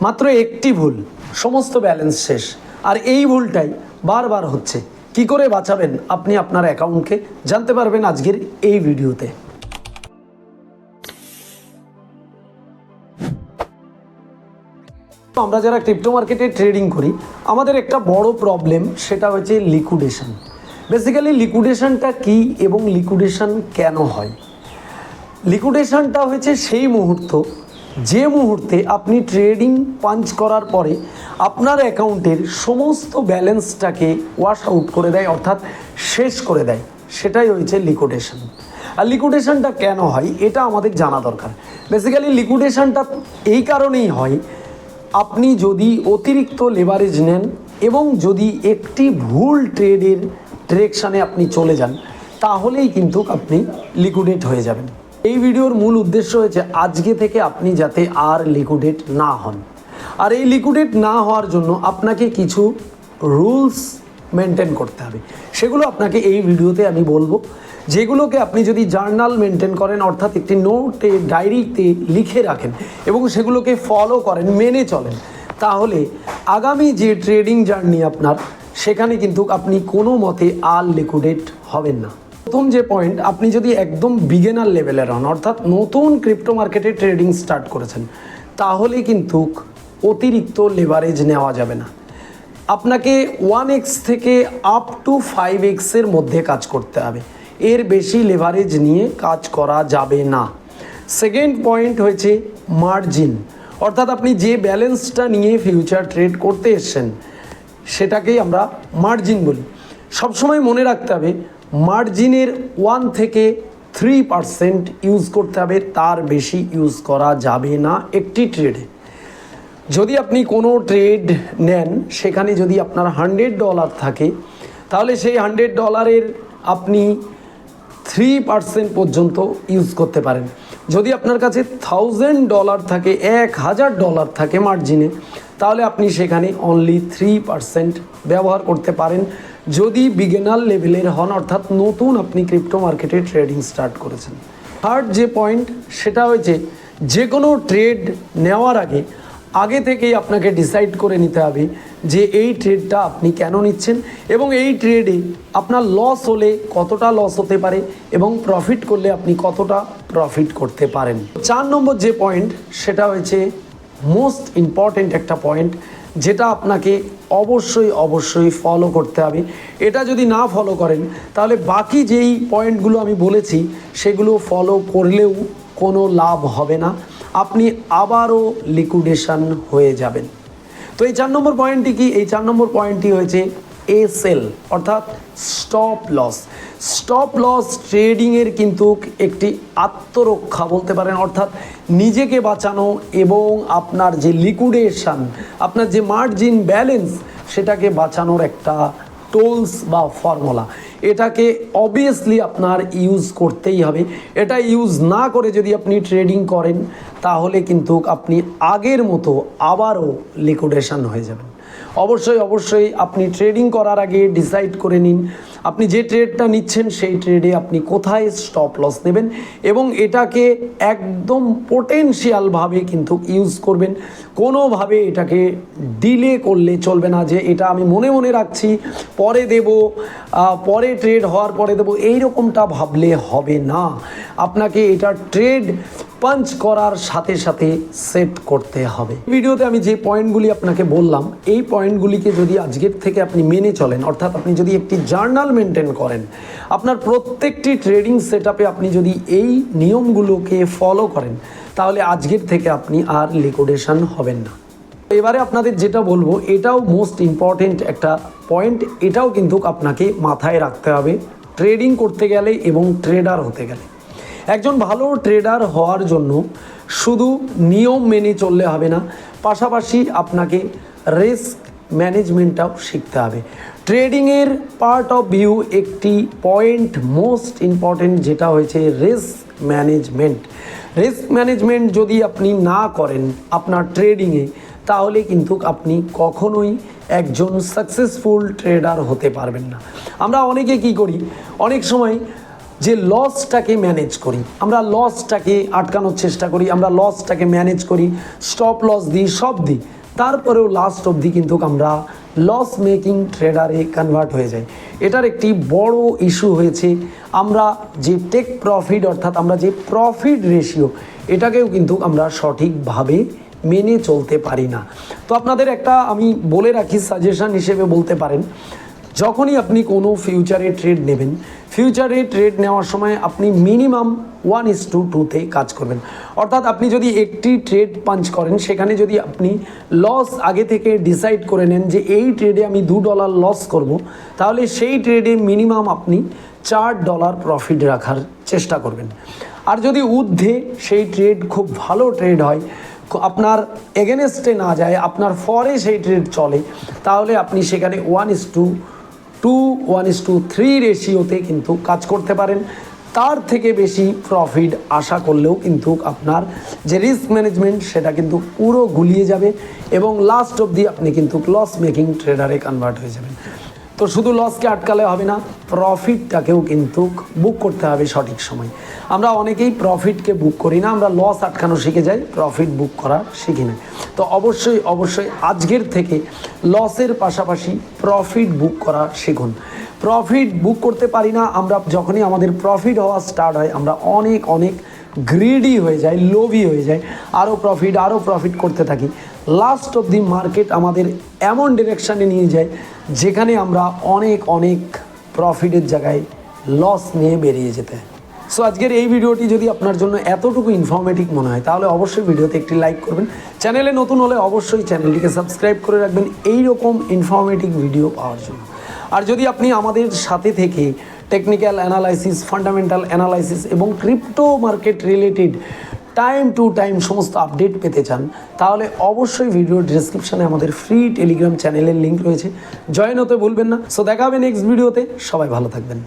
মাত্র একটি ভুল। সমস্ত ব্যালেন্স শেষ। আর এই ভুলটাই বারবার হচ্ছে। কি করে বাঁচাবেন আপনি আপনার অ্যাকাউন্টকে জানতে পারবেন আজকের এই ভিডিওতে। আমরা যারা ক্রিপ্টো মার্কেটে ট্রেডিং করি, আমাদের একটা বড় প্রবলেম সেটা হচ্ছে লিকুইডেশন বেসিক্যালি লিকুইডেশনটা কি এবং লিকুইডেশন কেন হয়? লিকুইডেশনটা হয়েছে সেই মুহূর্ত যে মুহূর্তে আপনি ট্রেডিং পাঞ্চ করার পরে আপনার অ্যাকাউন্টের সমস্ত ব্যালেন্সটাকে ওয়াশ আউট করে দেয়, অর্থাৎ শেষ করে দেয়। সেটাই হয়েছে লিকুইডেশন আর লিকুইডেশনটা কেন হয়, এটা আমাদের জানা দরকার। বেসিক্যালি লিকুইডেশনটা এই কারণেই হয়, আপনি যদি অতিরিক্ত লেভারেজ নেন এবং যদি একটি ভুল ট্রেডের ডিরেকশানে আপনি চলে যান, তাহলেই কিন্তু আপনি লিকুইডেট হয়ে যাবেন। এই ভিডিওর মূল উদ্দেশ্য হয়েছে আজকে থেকে আপনি যাতে আর লিকুইডেট না হন। আর এই লিকুইডেট না হওয়ার জন্য আপনাকে কিছু রুলস মেনটেন করতে হবে। সেগুলো আপনাকে এই ভিডিওতে আমি বলব। যেগুলোকে আপনি যদি জার্নাল মেনটেন করেন, অর্থাৎ একটি নোটে, ডায়েরিতে লিখে রাখেন এবং সেগুলোকে ফলো করেন, মেনে চলেন, তাহলে আগামী যে ট্রেডিং জার্নি আপনার, সেখানে কিন্তু আপনি কোনো মতে আর লিকুইডেট হবেন না। প্রথম যে পয়েন্ট আপনি যদি একদম বিগেনার লেভেলের হন, অর্থাৎ নতুন ক্রিপ্টো মার্কেটে ট্রেডিং স্টার্ট করেছেন তাহলে কিন্তু অতিরিক্ত লেভারেজ নেওয়া যাবে না। আপনাকে ওয়ান এক্স থেকে আপ টু ফাইভ এক্সের মধ্যে কাজ করতে হবে। এর বেশি লেভারেজ নিয়ে কাজ করা যাবে না। সেকেন্ড পয়েন্ট হয়েছে মার্জিন অর্থাৎ আপনি যে ব্যালেন্সটা নিয়ে ফিউচার ট্রেড করতে এসছেন, সেটাকেই আমরা মার্জিন বলি। সবসময় মনে রাখতে হবে মার্জিনের ওয়ান থেকে থ্রি পারসেন্ট ইউজ করতে হবে, তার বেশি ইউজ করা যাবে না একটি ট্রেডে। যদি আপনি কোনো ট্রেড নেন, সেখানে যদি আপনার হান্ড্রেড ডলার থাকে, তাহলে সেই হান্ড্রেড ডলারের আপনি থ্রি পার্সেন্ট পর্যন্ত ইউজ করতে পারেন। যদি আপনার কাছে থাউজেন্ড ডলার থাকে, এক হাজার ডলার থাকে মার্জিনে তাহলে আপনি সেখানে অনলি থ্রি পার্সেন্ট ব্যবহার করতে পারেন। যদি বিগিনার লেভেলের হন, অর্থাৎ নতুন আপনি ক্রিপ্টো মার্কেটে ট্রেডিং স্টার্ট করেছেন। থার্ড যে পয়েন্ট সেটা হয়েছে যে কোনো ট্রেড নেওয়ার আগে আগে থেকেই আপনাকে ডিসাইড করে নিতে হবে যে এই ট্রেডটা আপনি কেন নিচ্ছেন এবং এই ট্রেডে আপনার লস হলে কতটা লস হতে পারে এবং প্রফিট করলে আপনি কতটা প্রফিট করতে পারেন। চার নম্বর যে পয়েন্ট সেটা হয়েছে মোস্ট ইম্পর্ট্যান্ট একটা পয়েন্ট যেটা আপনাকে অবশ্যই অবশ্যই ফলো করতে হবে। এটা যদি না ফলো করেন, তাহলে বাকি যেই পয়েন্টগুলো আমি বলেছি, সেগুলো ফলো করলেও কোনো লাভ হবে না। আপনি আবারও লিকুইডেশন হয়ে যাবেন। তো এই চার নম্বর পয়েন্টটি কি? এই চার নম্বর পয়েন্টটি হয়েছে এ সেল অর্থাৎ স্টপ লস স্টপ লস ট্রেডিংয়ের কিন্তু একটি আত্মরক্ষা বলতে পারেন, অর্থাৎ নিজেকে বাঁচানো এবং আপনার যে লিকুইডেশন আপনার যে মার্জিন ব্যালেন্স সেটাকে বাঁচানোর একটা টোলস বা ফর্মুলা এটাকে অবভিয়াসলি আপনার ইউজ করতেই হবে। এটা ইউজ না করে যদি আপনি ট্রেডিং করেন, তাহলে কিন্তু আপনি আগের মতো আবারও লিকুইডেশন হয়ে যাবেন। অবশ্যই অবশ্যই আপনি ট্রেডিং করার আগে ডিসাইড করে নিন আপনি যে ট্রেডটা নিচ্ছেন, সেই ট্রেডে আপনি কোথায় স্টপ লস নেবেন এবং এটাকে একদম পোটেনশিয়ালভাবে কিন্তু ইউজ করবেন। কোনোভাবে এটাকে ডিলে করলে চলবে না যে এটা আমি মনে মনে রাখছি, পরে দেব পরে ট্রেড হওয়ার পরে দেবো, এইরকমটা ভাবলে হবে না। আপনাকে এটা ট্রেড পাঞ্চ করার সাথে সাথে সেট করতে হবে। ভিডিওতে আমি যে পয়েন্টগুলি আপনাকে বললাম, এই পয়েন্টগুলিকে যদি আজকের থেকে আপনি মেনে চলেন, অর্থাৎ আপনি যদি একটি জার্নাল মেনটেন করেন, আপনার প্রত্যেকটি ট্রেডিং সেট আপনি যদি এই নিয়মগুলোকে ফলো করেন, তাহলে আজকের থেকে আপনি আর লিকুইডেশন হবেন না। এবারে আপনাদের যেটা বলব, এটাও মোস্ট ইম্পর্টেন্ট একটা পয়েন্ট এটাও কিন্তু আপনাকে মাথায় রাখতে হবে। ট্রেডিং করতে গেলে এবং ট্রেডার হতে গেলে। একজন ভালো ট্রেডার হওয়ার জন্য শুধু নিয়ম মেনে চললে হবে না, পাশাপাশি আপনাকে রিস্ক ম্যানেজমেন্টটাও শিখতে হবে। ট্রেডিংয়ের পার্ট অফ ভিউ একটি পয়েন্ট মোস্ট ইম্পর্টেন্ট যেটা হয়েছে রিস্ক ম্যানেজমেন্ট রিস্ক ম্যানেজমেন্ট যদি আপনি না করেন আপনার ট্রেডিংয়ে তাহলে কিন্তু আপনি কখনোই একজন সাকসেসফুল ট্রেডার হতে পারবেন না। আমরা অনেকে কি করি? অনেক সময় যে লসটাকে ম্যানেজ করি, আমরা লসটাকে আটকানোর চেষ্টা করি, আমরা লসটাকে ম্যানেজ করি স্টপ লস দিই, সব দিই। তারপরেও লাস্ট অবধি কিন্তু আমরা লস মেকিং ট্রেডারে কনভার্ট হয়ে যাই। এটার একটি বড় ইস্যু হয়েছে, আমরা যে টেক প্রফিট অর্থাৎ আমরা যে প্রফিট রেশিও এটাকেও কিন্তু আমরা সঠিকভাবে মেনে চলতে পারি না। তো আপনাদের একটা আমি বলে রাখি সাজেশন হিসেবে বলতে পারেন। যখনই আপনি কোনো ফিউচারে ট্রেড নেবেন ফিউচারে ট্রেড নেওয়ার সময় আপনি মিনিমাম ওয়ান ইস টু টুতে কাজ করবেন। অর্থাৎ আপনি যদি একটি ট্রেড পাঞ্চ করেন, সেখানে যদি আপনি লস আগে থেকে ডিসাইড করে নেন যে এই ট্রেডে আমি দু ডলার লস করব, তাহলে সেই ট্রেডে মিনিমাম আপনি চার ডলার প্রফিট রাখার চেষ্টা করবেন। আর যদি ঊর্ধ্বে সেই ট্রেড খুব ভালো ট্রেড হয়, আপনার এগেনস্টে না যায়, আপনার ফরে সেই ট্রেড চলে, তাহলে আপনি সেখানে one is to two two one is to রেশিওতে কিন্তু কাজ করতে পারেন। তার থেকে বেশি প্রফিট আশা করলেও কিন্তু আপনার যে রিস্ক ম্যানেজমেন্ট সেটা কিন্তু পুরো গুলিয়ে যাবে এবং লাস্ট অবধি আপনি কিন্তু লস মেকিং ট্রেডারে কনভার্ট হয়ে যাবেন। তো শুধু লসকে আটকালে হবে না প্রফিটটাকেও কিন্তু বুক করতে হবে সঠিক সময়। আমরা অনেকেই প্রফিটকে বুক করি না, আমরা লস আটকানো শিখে যাই প্রফিট বুক করা শিখি না। তো অবশ্যই অবশ্যই আজকের থেকে লসের পাশাপাশি প্রফিট বুক করা শিখুন। প্রফিট বুক করতে পারি না, আমরা যখনই আমাদের প্রফিট হওয়া স্টার্ট হয়, আমরা অনেক অনেক গ্রিডি হয়ে যায় লোভি হয়ে যায় আরও প্রফিট আরও প্রফিট করতে থাকি। লাস্ট অব দি মার্কেট আমাদের এমন ডিরেকশানে নিয়ে যায়, যেখানে আমরা অনেক অনেক প্রফিটের জায়গায় লস নিয়ে বেরিয়ে যেতে। সো আজকের এই ভিডিওটি যদি আপনার জন্য এতটুকু ইনফরমেটিভ মনে হয়, তাহলে অবশ্যই ভিডিওতে একটি লাইক করবেন। চ্যানেলে নতুন হলে অবশ্যই চ্যানেলটিকে সাবস্ক্রাইব করে রাখবেন এই রকম ইনফরমেটিভ ভিডিও পাওয়ার জন্য। আর যদি আপনি আমাদের সাথে থেকে টেকনিক্যাল অ্যানালাইসিস ফান্ডামেন্টাল অ্যানালাইসিস এবং crypto market related time to time সমস্ত আপডেট পেতে চান, তাহলে অবশ্যই ভিডিও ডিসক্রিপশানে আমাদের ফ্রি টেলিগ্রাম চ্যানেলের লিঙ্ক রয়েছে। জয়েন হতে ভুলবেন না। সো দেখা হবে নেক্সট ভিডিওতে সবাই ভালো থাকবেন।